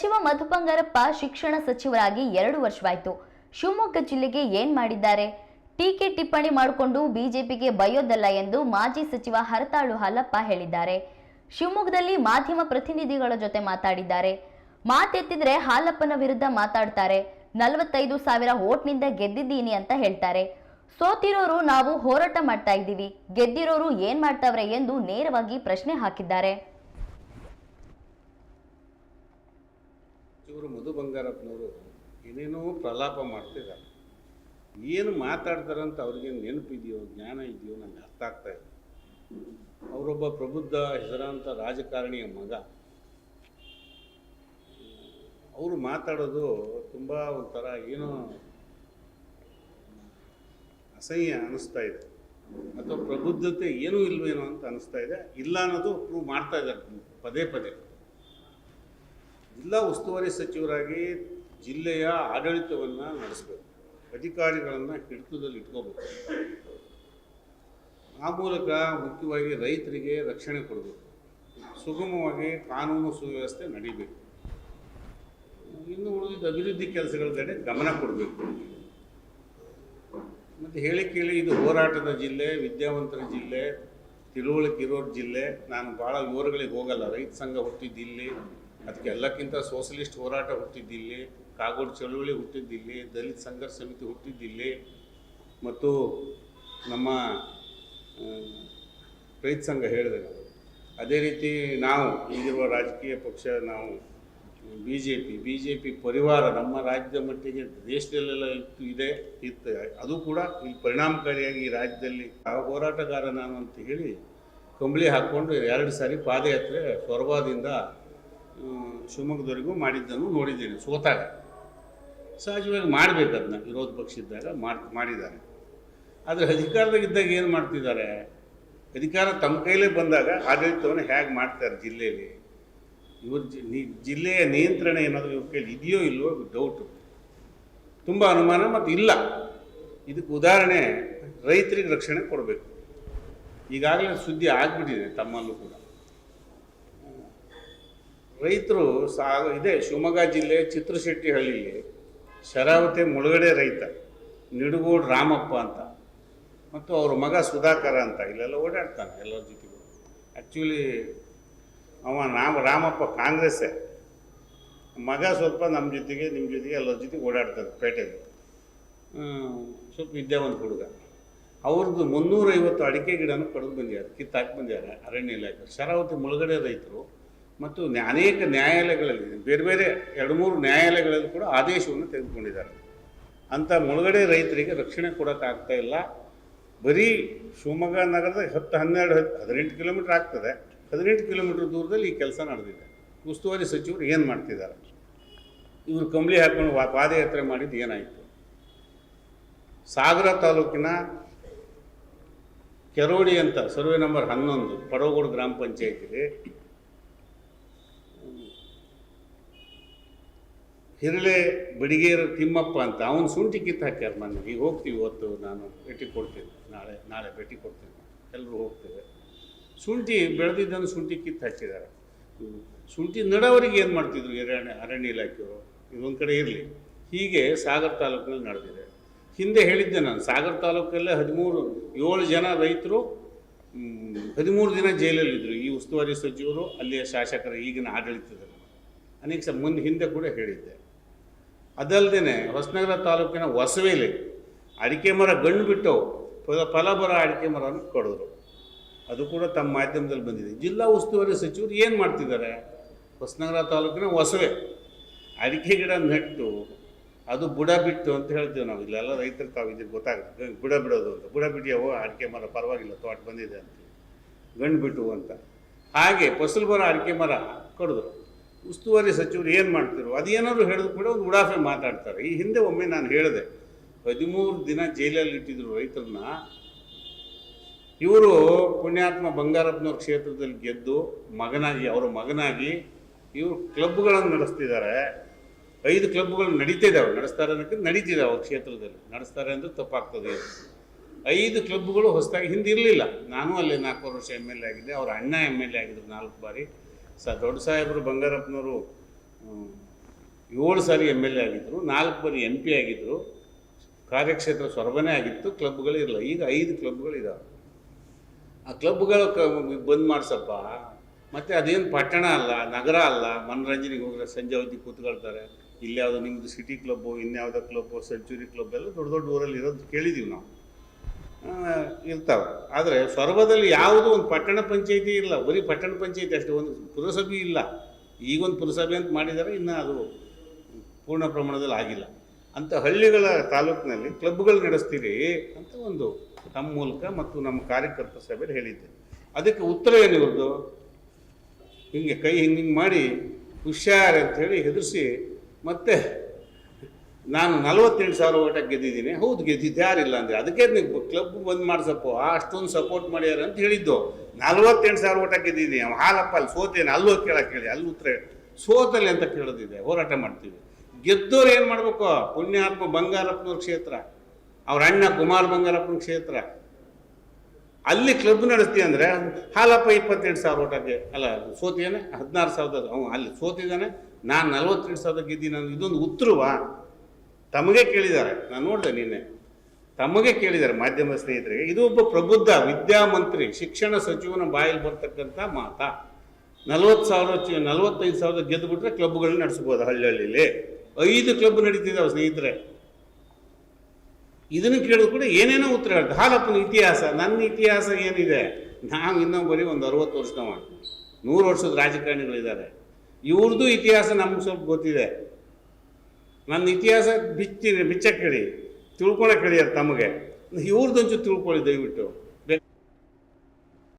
ಸಚಿವ ಮಧು ಬಂಗಾರಪ್ಪ ಶಿಕ್ಷಣ ಸಚಿವರಾಗಿ ಎರಡು ವರ್ಷವಾಯಿತು. ಶಿವಮೊಗ್ಗ ಜಿಲ್ಲೆಗೆ ಏನ್ ಮಾಡಿದ್ದಾರೆ? ಟೀಕೆ ಟಿಪ್ಪಣಿ ಮಾಡಿಕೊಂಡು ಬಿಜೆಪಿಗೆ ಬಯೋದಲ್ಲ ಎಂದು ಮಾಜಿ ಸಚಿವ ಹರತಾಳು ಹಾಲಪ್ಪ ಹೇಳಿದ್ದಾರೆ. ಶಿವಮೊಗ್ಗದಲ್ಲಿ ಮಾಧ್ಯಮ ಪ್ರತಿನಿಧಿಗಳ ಜೊತೆ ಮಾತಾಡಿದ್ದಾರೆ. ಮಾತೆತ್ತಿದ್ರೆ ಹಾಲಪ್ಪನ ವಿರುದ್ಧ ಮಾತಾಡ್ತಾರೆ. ನಲವತ್ತೈದು ಸಾವಿರ ಓಟ್ನಿಂದ ಗೆದ್ದಿದ್ದೀನಿ ಅಂತ ಹೇಳ್ತಾರೆ. ಸೋತಿರೋರು ನಾವು ಹೋರಾಟ ಮಾಡ್ತಾ ಇದ್ದೀವಿ. ಗೆದ್ದಿರೋರು ಏನ್ ಮಾಡ್ತಾವ್ರೆ ಎಂದು ನೇರವಾಗಿ ಪ್ರಶ್ನೆ ಹಾಕಿದ್ದಾರೆ. ಇವರು ಮಧು ಬಂಗಾರಪ್ಪನವರು ಏನೇನೋ ಪ್ರಲಾಪ ಮಾಡ್ತಿದ್ದಾರೆ. ಏನು ಮಾತಾಡ್ತಾರಂತ ಅವ್ರಿಗೆ ನೆನಪಿದೆಯೋ, ಜ್ಞಾನ ಇದೆಯೋ ನನಗೆ ಅರ್ಥ ಆಗ್ತಾ ಇದೆ ಅವರೊಬ್ಬ ಪ್ರಬುದ್ಧ ಹೆಸರಾಂತ ರಾಜಕಾರಣಿಯ ಮಗ. ಅವರು ಮಾತಾಡೋದು ತುಂಬ ಒಂಥರ ಏನೋ ಅಸಹ್ಯ ಅನ್ನಿಸ್ತಾ ಇದೆ. ಅಥವಾ ಪ್ರಬುದ್ಧತೆ ಏನೂ ಇಲ್ವೇನೋ ಅಂತ ಅನ್ನಿಸ್ತಾ ಇದೆ. ಇಲ್ಲ ಅನ್ನೋದು ಪ್ರೂವ್ ಮಾಡ್ತಾ ಇದ್ದಾರೆ ಪದೇ ಪದೇ. ಜಿಲ್ಲಾ ಉಸ್ತುವಾರಿ ಸಚಿವರಾಗಿ ಜಿಲ್ಲೆಯ ಆಡಳಿತವನ್ನು ನಡೆಸಬೇಕು. ಅಧಿಕಾರಿಗಳನ್ನು ಹಿಡಿತದಲ್ಲಿ ಇಟ್ಕೋಬೇಕು. ಆ ಮೂಲಕ ಮುಖ್ಯವಾಗಿ ರೈತರಿಗೆ ರಕ್ಷಣೆ ಕೊಡಬೇಕು. ಸುಗಮವಾಗಿ ಕಾನೂನು ಸುವ್ಯವಸ್ಥೆ ನಡೀಬೇಕು. ಇನ್ನು ಉಳಿದ ಅಭಿವೃದ್ಧಿ ಕೆಲಸಗಳ ಕಡೆ ಗಮನ ಕೊಡಬೇಕು. ಮತ್ತು ಹೇಳಿ ಕೇಳಿ, ಇದು ಹೋರಾಟದ ಜಿಲ್ಲೆ, ವಿದ್ಯಾವಂತರ ಜಿಲ್ಲೆ, ತಿಳುವಳಿಕೆ ಇರೋರ ಜಿಲ್ಲೆ. ನಾನು ಭಾಳ ವಿವರಗಳಿಗೆ ಹೋಗಲ್ಲ. ರೈತ ಸಂಘ ಹುಟ್ಟಿದ್ದಿಲ್ಲಿ ಅದಕ್ಕೆ ಎಲ್ಲಕ್ಕಿಂತ ಸೋಷಲಿಸ್ಟ್ ಹೋರಾಟ ಹುಟ್ಟಿದ್ದಿಲ್ಲಿ, ಕಾಗೋಡು ಚಳುವಳಿ ಹುಟ್ಟಿದ್ದಿಲ್ಲಿ, ದಲಿತ ಸಂಘರ್ಷ ಸಮಿತಿ ಹುಟ್ಟಿದ್ದಿಲ್ಲಿ, ಮತ್ತು ನಮ್ಮ ರೈತ ಸಂಘ ಹೇಳಿದೆ ಅದೇ ರೀತಿ ನಾವು ಈಗಿರುವ ರಾಜಕೀಯ ಪಕ್ಷ, ನಾವು B J P B J P ಪರಿವಾರ ನಮ್ಮ ರಾಜ್ಯದ ಮಟ್ಟಿಗೆ ದೇಶದಲ್ಲೆಲ್ಲ ಇತ್ತು, ಇದೆ, ಇತ್ತು, ಅದು ಕೂಡ ಈ ಪರಿಣಾಮಕಾರಿಯಾಗಿ ಈ ರಾಜ್ಯದಲ್ಲಿ ಆ ಹೋರಾಟಗಾರ ನಾನು ಅಂತ ಹೇಳಿ ಕಂಬಳಿ ಹಾಕ್ಕೊಂಡು ಎರಡು ಸಾರಿ ಪಾದಯಾತ್ರೆ ಸೊರಬಾದಿಂದ ಶಿವಮೊಗ್ಗದವರೆಗೂ ಮಾಡಿದ್ದನ್ನು ನೋಡಿದ್ದೇನೆ, ಸೋತಾಗ. ಸಹಜವಾಗಿ ಮಾಡಬೇಕು ಅದನ್ನ, ವಿರೋಧ ಪಕ್ಷ ಇದ್ದಾಗ ಮಾಡ್, ಮಾಡಿದ್ದಾರೆ. ಆದರೆ ಅಧಿಕಾರದಾಗಿದ್ದಾಗ ಏನು ಮಾಡ್ತಿದ್ದಾರೆ? ಅಧಿಕಾರ ತಮ್ಮ ಕೈಲೇ ಬಂದಾಗ ಆಡಳಿತವನ್ನು ಹೇಗೆ ಮಾಡ್ತಾರೆ ಜಿಲ್ಲೆಯಲ್ಲಿ? ಇವ್ರ ಜಿಲ್ಲೆಯ ನಿಯಂತ್ರಣ ಏನಾದರೂ ಇವ್ರ ಕೈಲಿ ಇದೆಯೋ ಇಲ್ಲವೋ ಡೌಟು ತುಂಬ ಅನುಮಾನ ಮತ್ತು ಇಲ್ಲ. ಇದಕ್ಕೆ ಉದಾಹರಣೆ ರೈತರಿಗೆ ರಕ್ಷಣೆ ಕೊಡಬೇಕು. ಈಗಾಗಲೇ ಸುದ್ದಿ ಆಗಿಬಿಟ್ಟಿದೆ ತಮ್ಮಲ್ಲೂ ಕೂಡ. ರೈತರು ಸಾ ಇದೆ ಶಿವಮೊಗ್ಗ ಜಿಲ್ಲೆ ಚಿತ್ರಶೆಟ್ಟಿಹಳ್ಳಿಲಿ ಶರಾವತಿ ಮುಳುಗಡೆ ರೈತ, ನಿಡುಗೋಡು ರಾಮಪ್ಪ ಅಂತ. ಮತ್ತು ಅವ್ರ ಮಗ ಸುಧಾಕರ ಅಂತ, ಇಲ್ಲೆಲ್ಲ ಓಡಾಡ್ತಾನೆ ಎಲ್ಲರ ಜೊತೆಗೂ. ಆ್ಯಕ್ಚುಲಿ ಅವ ನಾಮ, ರಾಮಪ್ಪ ಕಾಂಗ್ರೆಸ್ಸೇ. ಮಗ ಸ್ವಲ್ಪ ನಮ್ಮ ಜೊತೆಗೆ, ನಿಮ್ಮ ಜೊತೆಗೆ ಎಲ್ಲರ ಜೊತೆಗೆ ಓಡಾಡ್ತಾರೆ ಪೇಟೆಗೆ ಸ್ವಲ್ಪ ವಿದ್ಯಾವಂತ ಹುಡುಗ. ಅವ್ರದ್ದು ಮುನ್ನೂರೈವತ್ತು ಅಡಿಕೆ ಗಿಡನೂ ಕಡಿದು ಬಂದಿದ್ದಾರೆ, ಕಿತ್ತಾಕಿ ಬಂದಿದ್ದಾರೆ, ಅರಣ್ಯ ಇಲಾಖೆ. ಶರಾವತಿ ಮುಳುಗಡೆ ರೈತರು ಮತ್ತು ಅನೇಕ ನ್ಯಾಯಾಲಯಗಳಲ್ಲಿ, ಬೇರೆ ಬೇರೆ ಎರಡು ಮೂರು ನ್ಯಾಯಾಲಯಗಳಲ್ಲಿ ಕೂಡ ಆದೇಶವನ್ನು ತೆಗೆದುಕೊಂಡಿದ್ದಾರೆ. ಅಂಥ ಮುಳುಗಡೆ ರೈತರಿಗೆ ರಕ್ಷಣೆ ಕೊಡೋಕ್ಕಾಗ್ತಾ ಇಲ್ಲ. ಬರೀ ಶಿವಮೊಗ್ಗ ನಗರದ ಹತ್ತು ಹನ್ನೆರಡು ಹದಿನೆಂಟು ಕಿಲೋಮೀಟ್ರ್ ಆಗ್ತದೆ. ಹದಿನೆಂಟು ಕಿಲೋಮೀಟ್ರ್ ದೂರದಲ್ಲಿ ಈ ಕೆಲಸ ನಡೆದಿದೆ. ಉಸ್ತುವಾರಿ ಸಚಿವರು ಏನು ಮಾಡ್ತಿದ್ದಾರೆ? ಇವರು ಕಂಬಳಿ ಹಾಕೊಂಡು ವಾ- ಪಾದಯಾತ್ರೆ ಮಾಡಿದ್ದು ಏನಾಯಿತು? ಸಾಗರ ತಾಲೂಕಿನ ಕೆರೋಡಿ ಅಂತ, ಸರ್ವೆ ನಂಬರ್ ಹನ್ನೊಂದು, ಪಡವಗೋಡು ಗ್ರಾಮ ಪಂಚಾಯತಿಗೆ ಹಿರಳೆ ಬಡಿಗೇರ ತಿಮ್ಮಪ್ಪ ಅಂತ, ಅವನು ಶುಂಠಿ ಕಿತ್ತು ಹಾಕ್ಯಾರ ನನಗೆ ಹೋಗ್ತೀವಿ ಇವತ್ತು ನಾನು ಭೇಟಿ ಕೊಡ್ತೀನಿ, ನಾಳೆ ನಾಳೆ ಭೇಟಿ ಕೊಡ್ತೀನಿ. ಎಲ್ಲರೂ ಹೋಗ್ತೇವೆ. ಶುಂಠಿ ಬೆಳೆದಿದ್ದನ್ನು ಶುಂಠಿ ಕಿತ್ತು ಹಾಕಿದ್ದಾರೆ. ಶುಂಠಿ ನಡವರಿಗೆ ಏನು ಮಾಡ್ತಿದ್ರು ಅರಣ್ಯ ಅರಣ್ಯ ಇಲಾಖೆಯವರು? ಇದೊಂದು ಕಡೆ ಇರಲಿ. ಹೀಗೆ ಸಾಗರ ತಾಲೂಕಿನಲ್ಲಿ ನಡೆದಿದೆ. ಹಿಂದೆ ಹೇಳಿದ್ದೆ ನಾನು, ಸಾಗರ ತಾಲೂಕಲ್ಲೇ ಹದಿಮೂರು, ಏಳು ಜನ ರೈತರು ಹದಿಮೂರು ದಿನ ಜೈಲಲ್ಲಿದ್ದರು ಈ ಉಸ್ತುವಾರಿ ಸಚಿವರು, ಅಲ್ಲಿಯ ಶಾಸಕರ, ಈಗಿನ ಆಡಳಿತದಲ್ಲಿ ಅನೇಕ ಮುಂದೆ ಹಿಂದೆ ಕೂಡ ಹೇಳಿದ್ದೆ. ಅದಲ್ಲದೆ ಹೊಸನಗರ ತಾಲೂಕಿನ ಹೊಸವೇಲಿ ಅಡಿಕೆ ಮರ ಗಂಡು ಬಿಟ್ಟು ಫಲ ಬರ ಅಡಿಕೆ ಮರವನ್ನು ಕೊಡಿದ್ರು ಅದು ಕೂಡ ತಮ್ಮ ಮಾಧ್ಯಮದಲ್ಲಿ ಬಂದಿದೆ. ಜಿಲ್ಲಾ ಉಸ್ತುವಾರಿ ಸಚಿವರು ಏನು ಮಾಡ್ತಿದ್ದಾರೆ? ಹೊಸನಗರ ತಾಲೂಕಿನ ಹೊಸವೆ. ಅಡಿಕೆ ಗಿಡ ನೆಟ್ಟು ಅದು ಬುಡ ಬಿಟ್ಟು ಅಂತ ಹೇಳ್ತೀವಿ ನಾವು. ಇಲ್ಲೆಲ್ಲ ರೈತರು ತಾವು ಇದಕ್ಕೆ ಗೊತ್ತಾಗುತ್ತೆ. ಬುಡ ಬಿಡೋದು ಅಂತ. ಬುಡ ಬಿಡಿಯವು ಅಡಿಕೆ ಮರ ಪರವಾಗಿಲ್ಲ, ತೋಟ ಬಂದಿದೆ ಅಂತ. ಗಂಡು ಬಿಟ್ಟು ಅಂತ. ಹಾಗೆ ಫಸಲು ಬರೋ ಅಡಿಕೆ ಮರ ಕಡಿದ್ರು ಉಸ್ತುವಾರಿ ಸಚಿವರು ಏನು ಮಾಡ್ತಿರೋ, ಅದೇನಾದ್ರು ಹೇಳಿದ್ರು ಕೂಡ ಒಂದು ಉಡಾಫೆ ಮಾತಾಡ್ತಾರೆ. ಈ ಹಿಂದೆ ಒಮ್ಮೆ ನಾನು ಹೇಳಿದೆ, ಹದಿಮೂರು ದಿನ ಜೈಲಲ್ಲಿ ಇಟ್ಟಿದ್ರು ರೈತರನ್ನ, ಇವರು ಪುಣ್ಯಾತ್ಮ ಬಂಗಾರಪ್ಪನವ್ರ ಕ್ಷೇತ್ರದಲ್ಲಿ ಗೆದ್ದು ಮಗನಾಗಿ, ಅವರ ಮಗನಾಗಿ ಇವರು ಕ್ಲಬ್ಗಳನ್ನು ನಡೆಸ್ತಿದ್ದಾರೆ. ಐದು ಕ್ಲಬ್ಗಳು ನಡೀತಿದ್ದಾವೆ ನಡೆಸ್ತಾರೆ ಅನ್ನೋಕ್ಕೆ ನಡೀತಿದೆ ಅವ್ರ ಕ್ಷೇತ್ರದಲ್ಲಿ. ನಡೆಸ್ತಾರೆ ಅಂದರೆ ತಪ್ಪಾಗ್ತದೆ. ಐದು ಕ್ಲಬ್ಗಳು ಹೊಸದಾಗಿ ಹಿಂದೆ ಇರಲಿಲ್ಲ ನಾನು ಅಲ್ಲಿ ನಾಲ್ಕು ವರ್ಷ ಎಂ ಎಲ್ ಎ ಆಗಿದ್ದೆ, ಅವ್ರ ಅಣ್ಣ ಎಂ ಎಲ್ ಎ ಆಗಿದ್ರು ನಾಲ್ಕು ಬಾರಿ. ಸ ದೊಡ್ಡ ಸಾಹೇಬರು ಬಂಗಾರಪ್ಪನವರು. ಏಳು ಸಾರಿ ಎಂ ಎಲ್ ಎ ಆಗಿದ್ದರು ನಾಲ್ಕು ಬಾರಿ ಎಂ ಪಿ ಆಗಿದ್ದರು ಕಾರ್ಯಕ್ಷೇತ್ರ ಸೊರಬನೇ ಆಗಿತ್ತು ಕ್ಲಬ್ಗಳಿರಲ್ಲ ಈಗ ಐದು ಕ್ಲಬ್ಗಳಿದಾವೆ ಆ ಕ್ಲಬ್ಗಳು ಕ, ಬಂದ್ ಮಾಡಿಸಪ್ಪ. ಮತ್ತು ಅದೇನು ಪಟ್ಟಣ ಅಲ್ಲ, ನಗರ ಅಲ್ಲ, ಮನರಂಜನೆಗೆ ಹೋಗಿದ್ರೆ ಸಂಜೆ ಅವಧಿ ಕೂತ್ಕೊಳ್ತಾರೆ. ಇಲ್ಲಿ ಯಾವುದೋ ನಿಮ್ಮದು ಸಿಟಿ ಕ್ಲಬ್ಬು ಇನ್ಯಾವುದೋ ಕ್ಲಬ್ಬು ಸೆಂಚುರಿ ಕ್ಲಬ್ ಎಲ್ಲ ದೊಡ್ಡ ದೊಡ್ಡ ಊರಲ್ಲಿ ಇರೋದು ಕೇಳಿದ್ದೀವಿ ನಾವು. ಇರ್ತಾವೆ. ಆದರೆ ಸೊರಬದಲ್ಲಿ ಯಾವುದೂ ಒಂದು ಪಟ್ಟಣ ಪಂಚಾಯಿತಿ ಇಲ್ಲ, ಬರೀ ಪಟ್ಟಣ ಪಂಚಾಯಿತಿ ಅಷ್ಟೇ, ಒಂದು ಪುರಸಭೆ ಇಲ್ಲ. ಈಗೊಂದು ಪುರಸಭೆ ಅಂತ ಮಾಡಿದ್ದಾರೆ ಇನ್ನೂ ಅದು ಪೂರ್ಣ ಪ್ರಮಾಣದಲ್ಲಿ ಆಗಿಲ್ಲ. ಅಂಥ ಹಳ್ಳಿಗಳ ತಾಲೂಕಿನಲ್ಲಿ ಕ್ಲಬ್ಗಳು ನಡೆಸ್ತೀರಿ ಅಂತ ಒಂದು ತಮ್ಮ ಮೂಲಕ ಮತ್ತು ನಮ್ಮ ಕಾರ್ಯಕರ್ತ ಸಭೆಯಲ್ಲಿ ಹೇಳಿದ್ದೆ ಅದಕ್ಕೆ ಉತ್ತರ ಏನು ಇವ್ರದ್ದು? ಹಿಂಗೆ ಕೈ ಹಿಂಗೆ ಹಿಂಗೆ ಮಾಡಿ ಹುಷಾರ್ ಅಂತೇಳಿ ಹೆದರಿಸಿ ಮತ್ತೆ ನಾನು ನಲವತ್ತೆಂಟು ಸಾವಿರ ಓಟ ಗೆದ್ದಿದ್ದೀನಿ. ಹೌದು, ಗೆದ್ದಿದ್ದು ಯಾರಿಲ್ಲ ಅಂದರೆ ಅದಕ್ಕೆ ನೀವು ಕ್ಲಬ್ ಬಂದ್ ಮಾಡಿಸಪ್ಪ. ಅಷ್ಟೊಂದು ಸಪೋರ್ಟ್ ಮಾಡ್ಯಾರ ಅಂತ ಹೇಳಿದ್ದು. ನಲವತ್ತೆಂಟು ಸಾವಿರ ಓಟ ಗೆದ್ದಿದ್ದೀನಿ. ಅವ್ನು ಹಾಲಪ್ಪ ಅಲ್ಲಿ ಸೋತೇನೆ ಅಲ್ಲೂ ಕೇಳಕ್ಕೆ ಹೇಳಿ ಅಲ್ಲಿ ಉತ್ತರ. ಸೋತಲ್ಲಿ ಅಂತ ಕೇಳೋದಿದೆ ಹೋರಾಟ ಮಾಡ್ತೀವಿ. ಗೆದ್ದವ್ರು ಏನು ಮಾಡಬೇಕು? ಪುಣ್ಯಾತ್ಮ ಬಂಗಾರಪ್ಪನವ್ರ ಕ್ಷೇತ್ರ. ಅವ್ರ ಅಣ್ಣ ಕುಮಾರ್ ಬಂಗಾರಪ್ಪನ ಕ್ಷೇತ್ರ. ಅಲ್ಲಿ ಕ್ಲಬ್ ನಡೆಸ್ತೀವಿ ಅಂದರೆ, ಹಾಲಪ್ಪ ಇಪ್ಪತ್ತೆಂಟು ಸಾವಿರ ಓಟಕ್ಕೆ ಅಲ್ಲ, ಸೋತಿದ್ದಾನೆ? ಹದಿನಾರು ಸಾವಿರದ ಅಲ್ಲಿ ಸೋತಿದ್ದಾನೆ. ನಾನು ನಲವತ್ತೆಂಟು ಸಾವಿರದ ಗೆದ್ದೀನಿ ನಾನು ಇದೊಂದು ಉತ್ತರವಾ ತಮಗೆ ಕೇಳಿದ್ದಾರೆ. ನಾನು ನೋಡಿದೆ ನಿನ್ನೆ. ತಮಗೆ ಕೇಳಿದ್ದಾರೆ ಮಾಧ್ಯಮ ಸ್ನೇಹಿತರಿಗೆ. ಇದು ಒಬ್ಬ ಪ್ರಬುದ್ಧ ವಿದ್ಯಾಮಂತ್ರಿ ಶಿಕ್ಷಣ ಸಚಿವನ ಬಾಯಲ್ಲಿ ಬರ್ತಕ್ಕಂಥ ಮಾತ. ನಲವತ್ತು ಸಾವಿರ ನಲವತ್ತೈದು ಸಾವಿರದ ಗೆದ್ದುಬಿಟ್ರೆ ಕ್ಲಬ್ಗಳನ್ನ ನಡೆಸ್ಬೋದು ಹಳ್ಳಿ ಹಳ್ಳಿಲಿ ಐದು ಕ್ಲಬ್ ನಡೀತಿದ್ದಾವೆ ಸ್ನೇಹಿತರೆ. ಇದನ್ನು ಕೇಳಿದ್ರು ಕೂಡ ಏನೇನೋ ಉತ್ತರ ಹೇಳ್ತಾರೆ ಹಾಲಪ್ಪನ ಇತಿಹಾಸ, ನನ್ನ ಇತಿಹಾಸ ಏನಿದೆ? ನಾವು ಇನ್ನೂ ಬರೀ ಒಂದು ಅರವತ್ತು ವರ್ಷದವ. ನೂರು ವರ್ಷದ ರಾಜಕಾರಣಿಗಳಿದ್ದಾರೆ. ಇವ್ರದ್ದು ಇತಿಹಾಸ ನಮ್ಗೆ ಸ್ವಲ್ಪ ಗೊತ್ತಿದೆ. ನನ್ನ ಇತಿಹಾಸ ಬಿಚ್ಚಿ ಬಿಚ್ಚಕ್ಕೆ ಹೇಳಿ ತಿಳ್ಕೊಳಕ್ಕೆ ತಮಗೆ. ಇವ್ರದ್ದೊಂಚು ತಿಳ್ಕೊಳ್ಳಿ ದಯವಿಟ್ಟು.